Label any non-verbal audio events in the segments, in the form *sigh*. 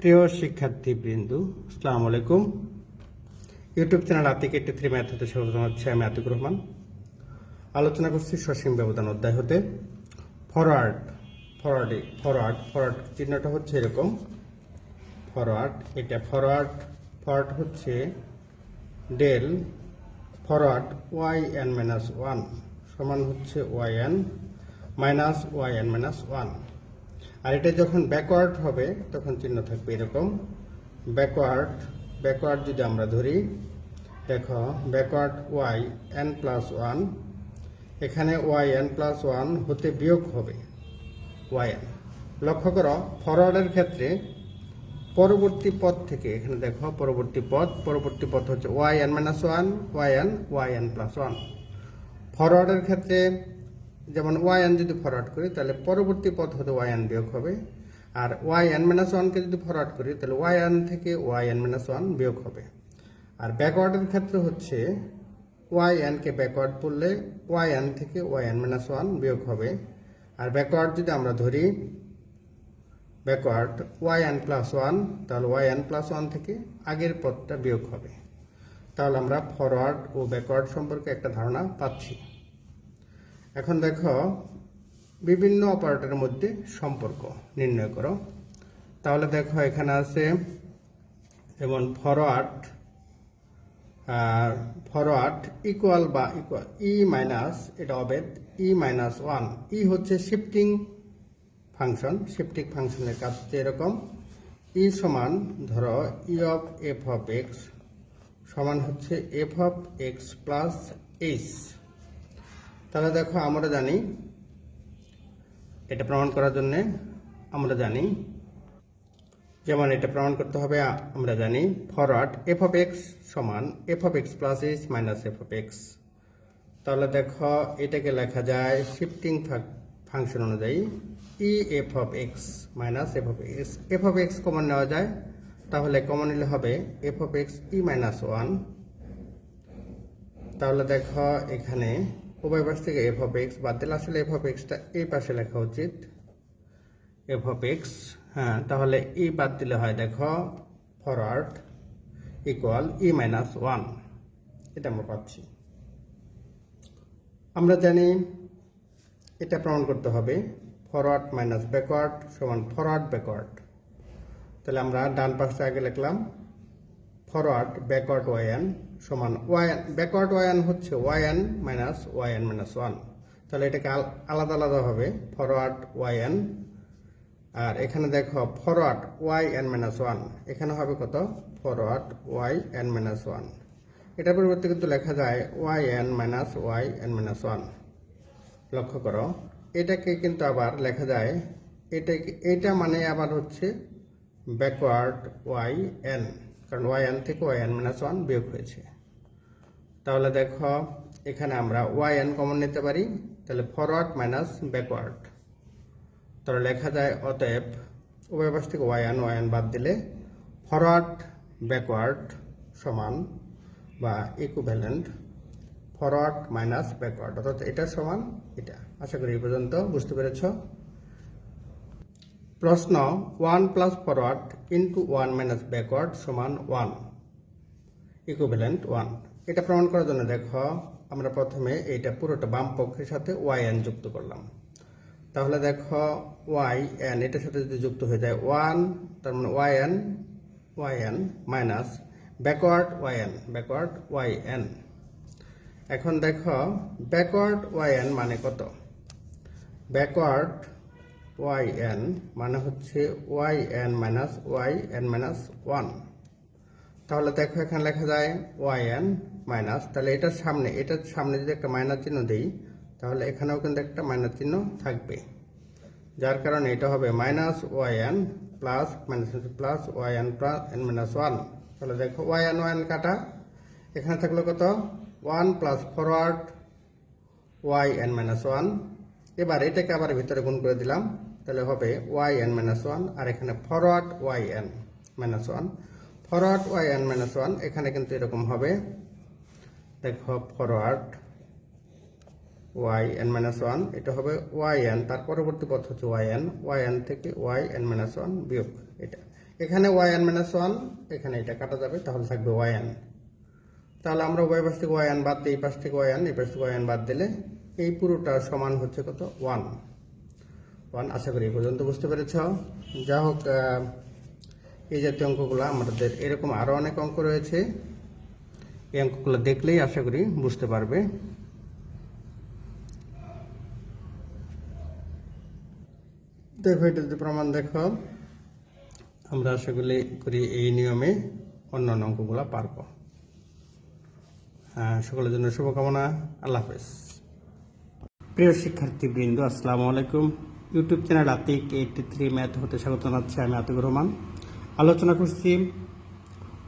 প্রিয় শিক্ষার্থী বৃন্দু আসসালামু আলাইকুম। YouTube channel Atik eighty three math হতে স্বাগত জানাচ্ছি আমি আতিক রহমান। আলোচনা করছি সসীম ব্যবধান অধ্যায় হতে। ফরওয়ার্ড ফরওয়ার্ডে ফরওয়ার্ড ফরওয়ার্ড চিহ্নটা হচ্ছে এরকম। ফরওয়ার্ড এটা ফরওয়ার্ড ফরওয়ার্ড হচ্ছে del forward Y N minus one সমান হচ্ছে Y N minus Y N minus one আর এটা যখন ব্যাকওয়ার্ড হবে, তখন চিহ্ন থাকবে এরকম। ব্যাকওয়ার্ড ব্যাকওয়ার্ড যদি আমরা ধরি, দেখো backward Y N plus one এখানে ওয়াই এন প্লাস ওয়ান হতে বিয়োগ হবে ওয়াই এন লক্ষ্য করো ফরওয়ার্ডের ক্ষেত্রে পরবর্তী পদ থেকে, এখানে দেখো, পরবর্তী পদ পরবর্তী পদ হচ্ছে Y N minus one Y N Y N plus one ফরওয়ার্ডের ক্ষেত্রে যেমন ওয়াই এন যদি ফরওয়ার্ড করি, তাহলে পরবর্তী পদ হতে ওয়াই এন বিয়োগ হবে। আর ওয়াই এন মাইনাস ওয়ানকে যদি ফরওয়ার্ড করি, তাহলে ওয়াই এন থেকে ওয়াই এন মাইনাস ওয়ান বিয়োগ হবে। আর ব্যাকওয়ার্ডের ক্ষেত্রে হচ্ছে ওয়াই এনকে ব্যাকওয়ার্ড ওয়াই এন থেকে ওয়াই এন মাইনাস ওয়ান বিয়োগ হবে। আর ব্যাকওয়ার্ড যদি আমরা ধরি backward Y N plus one তাহলে ওয়াই এন প্লাস ওয়ান থেকে আগের পদটা বিয়োগ হবে। তাহলে আমরা ফরওয়ার্ড ও ব্যাকওয়ার্ড সম্পর্কে একটা ধারণা পাচ্ছি। এখন দেখো, বিভিন্ন অপারেটরের মধ্যে সম্পর্ক নির্ণয় করো। তাহলে দেখো, এখানে আছে যেমন ফরওয়ার্ড আর ফরওয়ার্ড ইকুয়াল বা ইকুয়াল ই মাইনাস এটা অবেদ ই মাইনাস ওয়ান ই হচ্ছে শিফটিং ফাংশন শিফটিং ফাংশনের কাজ এরকম। ই সমান, ধরো E of F of X সমান হচ্ছে F of X plus H তাহলে দেখো, আমরা জানি, এটা প্রমাণ করার জন্য আমরা জানি, যেমন এটা প্রমাণ করতে হবে, আমরা জানি ফরওয়ার্ড এফ অফ এক্স সমান F of X plus H minus F of X তাহলে দেখো, এটাকে লেখা যায় শিফটিং ফাংশন অনুযায়ী E F of X minus F of X F of X common নেওয়া যায়, তাহলে কমন নিলে হবে F of X E minus one তাহলে দেখো, এখানে উভয় পাশ থেকে এফ অফ এক্স বাদ দিলে আসলে এফ অফ এক্সটা এই পাশে লেখা উচিত। এফ অফ এক্স হ্যাঁ তাহলে ই বাদ দিলে হয় দেখো forward equal E minus one এটা আমরা পাচ্ছি। আমরা জানি এটা প্রমাণ করতে হবে ফরওয়ার্ড মাইনাস ব্যাকওয়ার্ড সমান ফরওয়ার্ড ব্যাকওয়ার্ড তাহলে আমরা ডান পাশে আগে লিখলাম ফরওয়ার্ড ব্যাকওয়ার্ড ওয়াইএন সমান Y N backward Y N হচ্ছে Y N minus Y N minus one. তাহলে এটাকে আল- আলাদা আলাদা হবে ফরওয়ার্ড ওয়াইএন আর এখানে দেখো forward Y N minus one. এখানে হবে কত? Forward Y N minus one. এটার পরিবর্তে কিন্তু লেখা যায়, Y N minus Y N minus one. লক্ষ্য করো, এটাকে কিন্তু আবার লেখা যায়, এটাকে এটা মানে আবার হচ্ছে ব্যাকওয়ার্ড ওয়াই এন। কারণ ওয়াই এন থেকে ওয়াই এন মাইনাস ওয়ান বিয়োগ হয়েছে। তাহলে দেখো, এখানে আমরা ওয়াই এন কমন নিতে পারি, তাহলে ফরওয়ার্ড মাইনাস ব্যাকওয়ার্ড তাহলে লেখা যায়, অতএব উভয় পাশ থেকে ওয়াই এন ওয়াই এন বাদ দিলে ফরওয়ার্ড ব্যাকওয়ার্ড সমান বা ইকুভ্যালেন্ট ফরওয়ার্ড মাইনাস ব্যাকওয়ার্ড অর্থাৎ এটা সমান এটা। আশা করি এই পর্যন্ত বুঝতে পেরেছ। প্রশ্ন one plus forward into one minus backward সমান ওয়ান ইকুভ্যালেন্ট ওয়ান এটা প্রমাণ করার জন্য দেখো, আমরা প্রথমে এইটা পুরোটা বাম পক্ষের সাথে ওয়াই এন যুক্ত করলাম। তাহলে দেখো ওয়াই এন এটার সাথে যদি যুক্ত হয়ে যায় ওয়ান তার মানে Y N Y N minus backward Y N backward Y N এখন দেখো ব্যাকওয়ার্ড ওয়াই এন মানে কত? ব্যাকওয়ার্ড এন মানে হচ্ছে Y N minus Y minus one তাহলে দেখো এখানে লেখা যায় এন মাইনাস তাহলে এটার সামনে এটার সামনে যদি একটা মাইনাস চিহ্ন দিই, তাহলে এখানেও কিন্তু একটা মাইনাস চিহ্ন থাকবে। যার কারণে এটা হবে minus N plus minus plus Y N plus N minus one তাহলে দেখো ওয়াই এন ওয়াই কাটা। এখানে থাকল কত? One plus forward Y minus one এবার এটাকে আবার ভিতরে গুণ করে দিলাম। তাহলে হবে ওয়াই এন মাইনাস ওয়ান আর এখানে forward Y N minus one forward Y N minus one এখানে কিন্তু এরকম হবে। দেখো forward Y N minus one এটা হবে ওয়াই এন তার পরবর্তী পথ হচ্ছে ওয়াই এন ওয়াই এন থেকে ওয়াই এন মাইনাস ওয়ান বিয়োগ এটা। এখানে ওয়াই এন মাইনাস ওয়ান এখানে এটা কাটা যাবে, তাহলে থাকবে ওয়াই এন তাহলে আমরা উভয় পাশ থেকে ওয়াই এন বাদ দিই, এই পাশ থেকে ওয়াই এন এই পাশ থেকে ওয়াই এন বাদ দিলে এই পুরোটা সমান হচ্ছে কত? ওয়ান ওয়ান আশা করি পর্যন্ত বুঝতে পেরেছ। যা হোক এই জাতীয় অঙ্কগুলো আমাদের এরকম আরও অনেক অঙ্ক রয়েছে। এই অঙ্কগুলো দেখলেই আশা করি বুঝতে পারবে। দেখো, এটা যদি প্রমাণ দেখো, আমরা আশা করি করি এই নিয়মে অন্যান্য অঙ্কগুলো পারব। হ্যাঁ সকলের জন্য শুভকামনা। আল্লাহ হাফেজ। প্রিয় শিক্ষার্থীবৃন্দ, আসসালামু আলাইকুম। YouTube channel Atik eighty three math হতে স্বাগত জানাচ্ছি আমি আতিকুর রহমান। আলোচনা করছি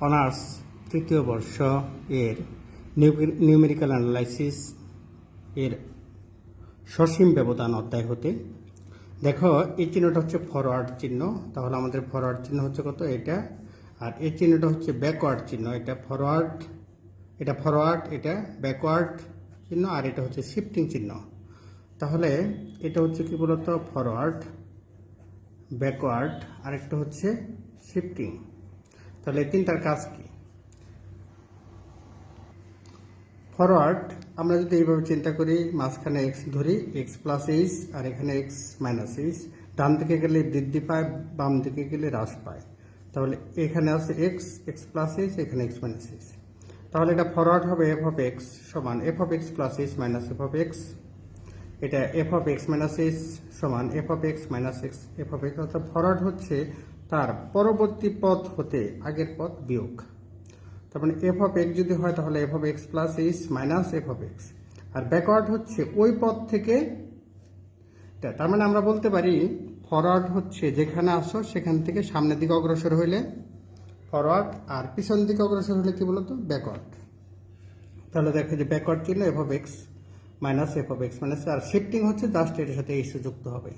অনার্স তৃতীয় বর্ষ এর নিউমেরিক্যাল অ্যানালাইসিস এর সসীম ব্যবধান অধ্যায় হতে। দেখো, এই চিহ্নটা হচ্ছে ফরওয়ার্ড চিহ্ন। তাহলে আমাদের ফরওয়ার্ড চিহ্ন হচ্ছে কত? এটা। আর এই চিহ্নটা হচ্ছে ব্যাকওয়ার্ড চিহ্ন। এটা ফরওয়ার্ড এটা ফরওয়ার্ড এটা ব্যাকওয়ার্ড চিহ্ন। আর এটা হচ্ছে শিফটিং চিহ্ন। তাহলে এটা হচ্ছে কি বলতো? ফরওয়ার্ড ব্যাকওয়ার্ড আর একটা হচ্ছে শিফটিং তাহলে তিনটার কাজ কি? ফরওয়ার্ড আমরা যদি এইভাবে চিন্তা করি, মাঝখানে এক্স ধরি এক্স প্লাস এইচ আর এখানে এক্স মাইনাস এইচ ডান দিকে গেলে বৃদ্ধি পায়, বাম দিকে গেলে হ্রাস পায়। তাহলে এখানে আছে এক্স এক্স প্লাস এইচ এখানে এক্স মাইনাস এইচ তাহলে এটা ফরওয়ার্ড হবে এফ অফ এক্স সমান F of X plus H minus F of X এটা F of X minus H সমান F of X minus X F of X অর্থাৎ forward হচ্ছে তার পরবর্তী পথ হতে আগের পথ বিয়োগ। তার মানে এফ অফ এক্স যদি হয় তাহলে F of X plus H minus F of X R backward হচ্ছে ওই পথ থেকে তার মানে আমরা বলতে পারি ফরওয়ার্ড হচ্ছে যেখানে আসো সেখান থেকে সামনের দিকে অগ্রসর হইলে ফরওয়ার্ড আর পিছন দিকে অগ্রসর হলে কি বলতো? ব্যাকওয়ার্ড তাহলে দেখো যে ব্যাকওয়ার্ড চিহ্ন F of X minus F of X minus R shifting হচ্ছে জাস্ট এটার সাথে এইচ যুক্ত হবে।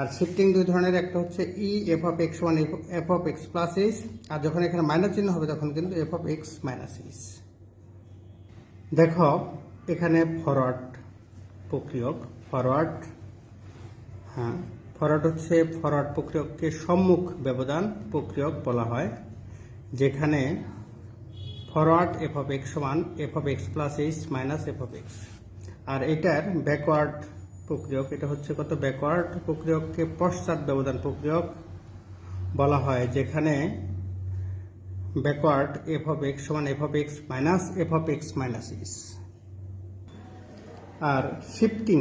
আর শিফটিং দুই ধরনের, একটা হচ্ছে E F of X one F of X plus H আর যখন এখানে মাইনাস চিহ্ন হবে তখন কিন্তু F of X minus H দেখো, এখানে ফরওয়ার্ড প্রক্রিয়ক ফরওয়ার্ড হ্যাঁ ফরওয়ার্ড হচ্ছে ফরওয়ার্ড প্রক্রিয়ককে সম্মুখ ব্যবধান প্রক্রিয়ক বলা হয়, যেখানে ফরওয়ার্ড এফ অফ এক্স সমান F of X plus H minus F of X আর এটার ব্যাকওয়ার্ড প্রক্রিয়ক, এটা হচ্ছে কত? ব্যাকওয়ার্ড প্রক্রিয়ককে পশ্চাৎ ব্যবধান প্রক্রিয়ক বলা হয়, যেখানে ব্যাকওয়ার্ড এফ অফ এক্স সমান F of X minus F of X minus ইস আর শিফটিং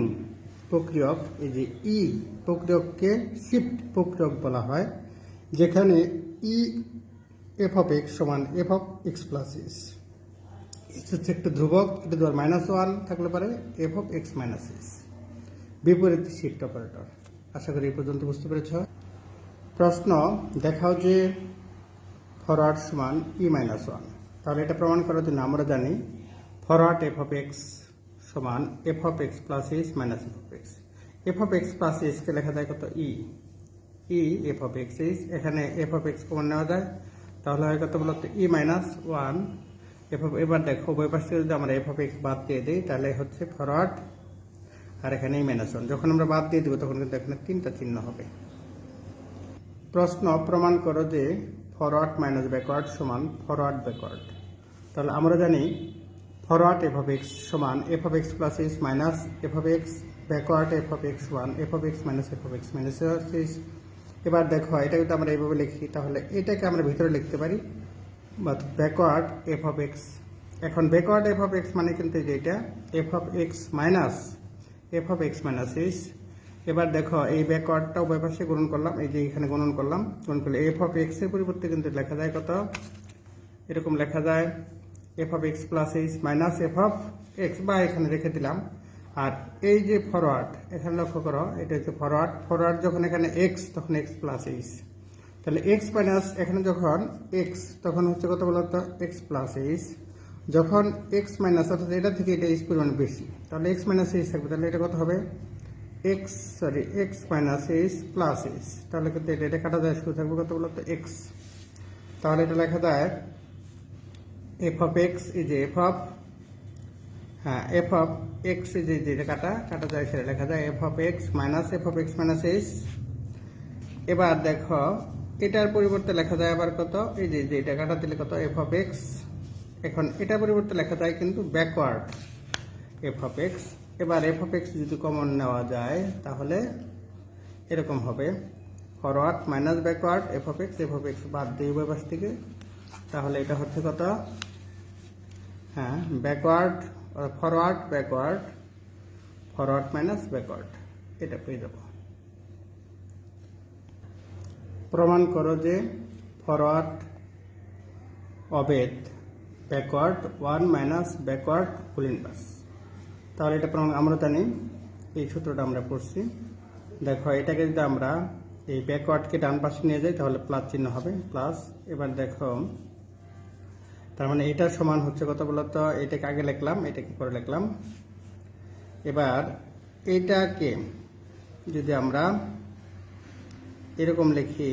প্রক্রিয়ক, এই যে ই প্রক্রিয়ককে শিফট প্রক্রিয়ক বলা হয়, যেখানে ই এফ অফ এক্স সমান এফ অফ এক্স প্লাস ইস হচ্ছে একটা ধ্রুবক, এটা ধর মাইনাস ওয়ান থাকলে পারে এফ অফ এক্স মাইনাস ইস বিপরীত শিফট অপারেটর আশা করি এই পর্যন্ত বুঝতে পেরেছ। প্রশ্ন, দেখাও যে ফরওয়ার্ড সমান ই মাইনাস ওয়ান তাহলে এটা প্রমাণ করার জন্য আমরা জানি ফরওয়ার্ড এফ অফ এক্স সমান F of X plus H minus F of X F of X plus HK লেখা যায় কত? E E F of X H এখানে এফ অফ এক্স কমন নেওয়া যায়। তাহলে হয় কত বলতো? ই মাইনাস ওয়ান এফ এবার দেখো, উভয় পাশ যদি আমরা এক্স বাদ দিয়ে দিই, তাহলে হচ্ছে ফরওয়ার্ড আর এখানে মাইনাস যখন আমরা বাদ দিয়ে দেবো, তখন কিন্তু এখানে তিনটা চিহ্ন হবে। প্রশ্ন, প্রমাণ করো যে ফরওয়ার্ড মাইনাস ব্যাকওয়ার্ড সমান ফরওয়ার্ড ব্যাকওয়ার্ড তাহলে আমরা জানি ফরওয়ার্ড এফ অফ এক্স সমান F of X plus H minus F of X backward F of X one F of X minus F of X minus এবার দেখো, এটা যদি আমরা এইভাবে লিখি, তাহলে এটাকে আমরা ভিতরে লিখতে পারি। But backward F of X এখন ব্যাকওয়ার্ড এফ অফ এক্স মানে কিন্তু যেটা F of X minus F of X minus H এবার দেখো, এই ব্যাকওয়ার্ডটা উভয় পাশে গুণন করলাম, এই যে এখানে গুণন করলাম, গুণন করলে এফ অফ এক্সের পরিবর্তে কিন্তু লেখা যায় কত? এরকম লেখা যায় F of X plus H minus F of X বা এখানে রেখে দিলাম। আর এই যে ফরওয়ার্ড এখানে লক্ষ্য করো, এটা হচ্ছে ফরওয়ার্ড ফরওয়ার্ড যখন এখানে এক্স তখন এক্স প্লাস এইচ তাহলে এক্স মাইনাস এখানে যখন এক্স তখন হচ্ছে কত বলতো এক্স প্লাস এইচ যখন এক্স মাইনাস অর্থাৎ এটা থেকে এটা এইচ পরিমাণ বেশি। তাহলে এক্স মাইনাস এইচ থাকবে। তাহলে এটা কত হবে? X sorry X minus H plus H তাহলে কিন্তু এটা এটা কাটা যায়, শুরু থাকবে কত বলতো এক্স তাহলে এটা লেখা যায় এফ অফ এক্স এই যে এফ অফ হ্যাঁ এফ অফ এক্স এই যে যেটা কাটা কাটা যায়, সেটা লেখা যায় F of X minus F of X minus H এবার দেখো এটার পরিবর্তে লেখা যায় আবার কত? এই যে যে, এটা কাটা দিলে কত? এফ অফ এক্স এখন এটার পরিবর্তে লেখা যায় কিন্তু ব্যাকওয়ার্ড এফ অফ এক্স এবার এফ অফ এক্স যদি কমন নেওয়া যায়, তাহলে এরকম হবে। Forward minus backward F of X F of X বাদ দিয়ে উভয় পাশ থেকে। তাহলে এটা হচ্ছে কত? হ্যাঁ backward forward backward forward minus backward এটা পেয়ে যাব। প্রমাণ করো যে forward অবেদ backward one minus backward full inverse তাহলে এটা প্রমাণ আমরা জানি, এই সূত্রটা আমরা পড়ছি। দেখো, এটাকে যদি আমরা এই ব্যাকওয়ার্ডকে ডান পাশে নিয়ে যাই, তাহলে প্লাস চিহ্ন হবে। প্লাস এবার দেখো, তার মানে এটা সমান হচ্ছে কত বলতো এটাকে আগে লিখলাম, এটাকে পরে লিখলাম। এবার এইটাকে যদি আমরা এরকম লিখি।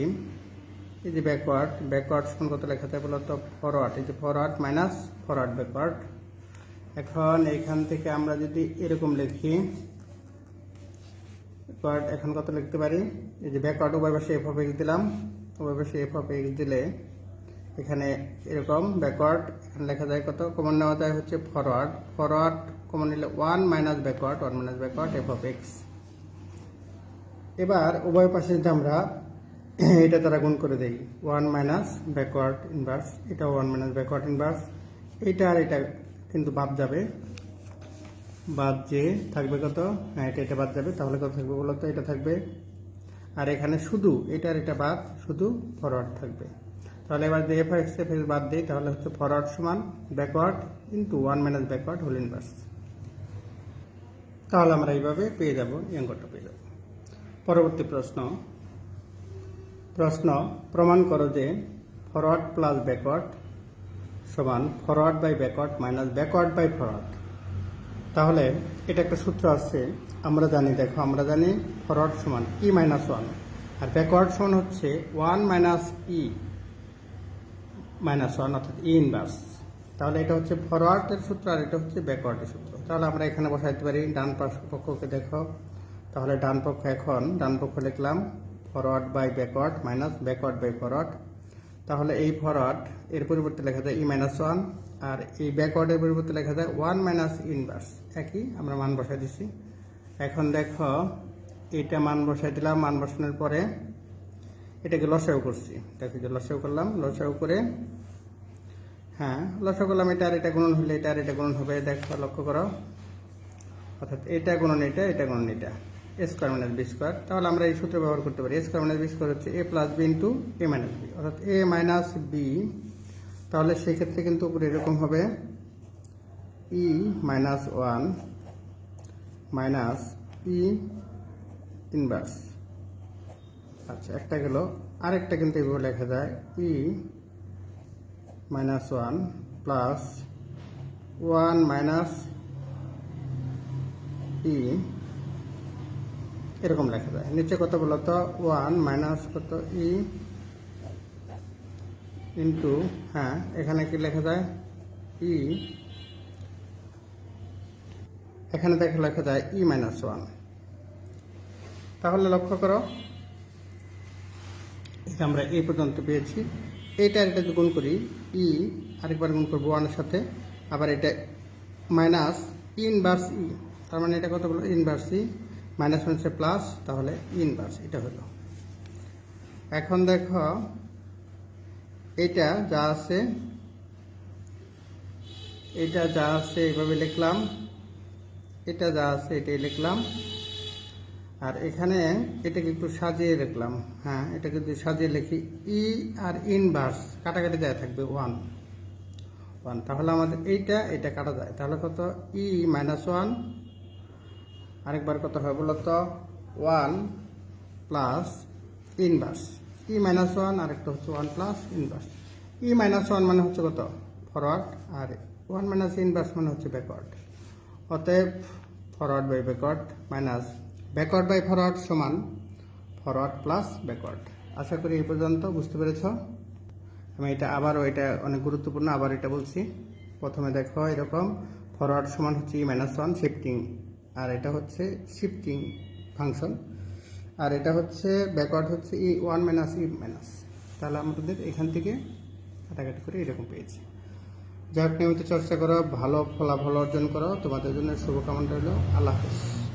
এই যে ব্যাকওয়ার্ড ব্যাকওয়ার্ড সমান কত লেখা যায় বলতো ফরওয়ার্ড এই যে ফরওয়ার্ড মাইনাস ফরওয়ার্ড ব্যাকওয়ার্ড এখন এখান থেকে আমরা যদি এরকম লিখি ব্যাকওয়ার্ড এখন কত লিখতে পারি? এই যে ব্যাকওয়ার্ড উভয় পাশে এফ অফ এক্স দিলাম, উভয় পাশে এফ অফ এক্স দিলে এখানে এরকম ব্যাকওয়ার্ড এখানে লেখা যায় কত? কমন নেওয়া যায় হচ্ছে ফরওয়ার্ড ফরওয়ার্ড কমন নিলে one minus backward one minus backward F of X এবার উভয় পাশে যদি আমরা *clears throat* এটা তারা গুণ করে দেই। ওয়ান মাইনাস ব্যাকওয়ার্ড ইনভার্স এটা ওয়ান মাইনাস ব্যাকওয়ার্ড ইনভার্স এটা আর এটা কিন্তু বাদ যাবে। বাদ যে থাকবে কত? হ্যাঁ এটা এটা বাদ যাবে। তাহলে কত থাকবে বলতো? এটা থাকবে। আর এখানে শুধু এটা আর এটা বাদ, শুধু ফরওয়ার্ড থাকবে। তাহলে এবার যদি এফ এক্স এফ বাদ দিই, তাহলে হচ্ছে ফরওয়ার্ড সমান backward into one minus backward whole inverse তাহলে আমরা এইভাবে পেয়ে যাব, এই অঙ্কটা পেয়ে যাব। পরবর্তী প্রশ্ন। প্রশ্ন প্রমাণ করো যে ফরওয়ার্ড প্লাস ব্যাকওয়ার্ড সমান forward by backward minus backward by forward তাহলে এটা একটা সূত্র আছে, আমরা জানি, দেখো, আমরা জানি ফরওয়ার্ড সমান ই মাইনাস ওয়ান আর ব্যাকওয়ার্ড সমান হচ্ছে one minus E minus one অর্থাৎ ই ইনভার্স তাহলে এটা হচ্ছে ফরওয়ার্ডের সূত্র আর এটা হচ্ছে ব্যাকওয়ার্ডের সূত্র। তাহলে আমরা এখানে বসাইতে পারি ডান পাশ পক্ষকে দেখো। তাহলে ডান পক্ষ এখন, ডান পক্ষ লিখলাম forward by backward minus backward by forward তাহলে এই ফরওয়ার্ড এর পরিবর্তে লেখা যায় ই মাইনাস ওয়ান আর এই ব্যাকওয়ার্ডের পরিবর্তে লেখা যায় ওয়ান মাইনাস ইনভার্স একই, আমরা মান বসাই দিছি এখন দেখো এইটা মান বসাই দিলাম, মান বসানোর পরে এটাকে লসাও করছি। দেখো যে লসাও করলাম লসাও করে হ্যাঁ লসাও করলাম, এটা আর এটা গুণন হলে এটা আর এটা গুণন হবে, দেখো, লক্ষ্য করো। অর্থাৎ এটা গুণন এটা এটা গুণন এটা। স্কোয়ার মাইনাস বি স্কোয়ার তাহলে আমরা এই সূত্র ব্যবহার করতে পারি স্কোয়ার মাইনাস বি স্কোয়ার হচ্ছে A plus B into A minus B অর্থাৎ এ মাইনাস বি তাহলে সেক্ষেত্রে কিন্তু উপরে এরকম হবে E minus one minus E inverse আচ্ছা একটা গেল। আরেকটা কিন্তু এভাবে লেখা যায়। E minus one plus one minus E এরকম লেখা যায়। নিচে কত বলতো ওয়ান মাইনাস কত? ই ইন্টু হ্যাঁ এখানে কি লেখা যায়? ই এখানে দেখে লেখা যায় ই মাইনাস ওয়ান। তাহলে লক্ষ্য করো, এটা আমরা এই পর্যন্ত পেয়েছি। এইটা এটা গুণ করি, ই আরেকবার গুণ করব ওয়ানের সাথে, আবার এটা মাইনাস ইনভার্স ই। তার মানে এটা কত বলো? Inverse E. মাইনাস হচ্ছে প্লাস, তাহলে ইনভার্স এটা হলো। এখন দেখো, এটা যা আছে, এটা যা আছে এইভাবে লিখলাম, এটা যা আছে এটাই লিখলাম, আর এখানে এটাকে একটু সাজিয়ে লিখলাম হ্যাঁ এটাকে যদি সাজিয়ে লিখি ই আর ইনভার্স কাটাকাটি যায় থাকবে ওয়ান ওয়ান তাহলে আমাদের এইটা এটা কাটা যায়। তাহলে কত? ই মাইনাস ওয়ান আরেকবার কত হয় বলতো one plus inverse. E minus one, আরেকটা হচ্ছে one plus inverse. E minus one মানে হচ্ছে কত? ফরওয়ার্ড। আর ওয়ান মাইনাস ইনভার্স মানে হচ্ছে ব্যাকওয়ার্ড। অতএব forward by backward minus backward by forward সমান ফরওয়ার্ড প্লাস ব্যাকওয়ার্ড। আশা করি এই পর্যন্ত বুঝতে পেরেছ? আমি এটা আবারও এটা অনেক গুরুত্বপূর্ণ, আবার এটা বলছি। প্রথমে দেখো এরকম, ফরওয়ার্ড সমান হচ্ছে ই মাইনাস ওয়ান, শিফটিং আর এটা হচ্ছে শিফটিং ফাংশন আর এটা হচ্ছে ব্যাকওয়ার্ড হচ্ছে E one minus E minus তাহলে আমাদের এখান থেকে কাটাকাটি করে এরকম পেয়েছি। যাই হোক নিয়মিত চর্চা করো, ভালো ফলাফল অর্জন করো। তোমাদের জন্য শুভকামনা রইল। আল্লাহ হাফেজ।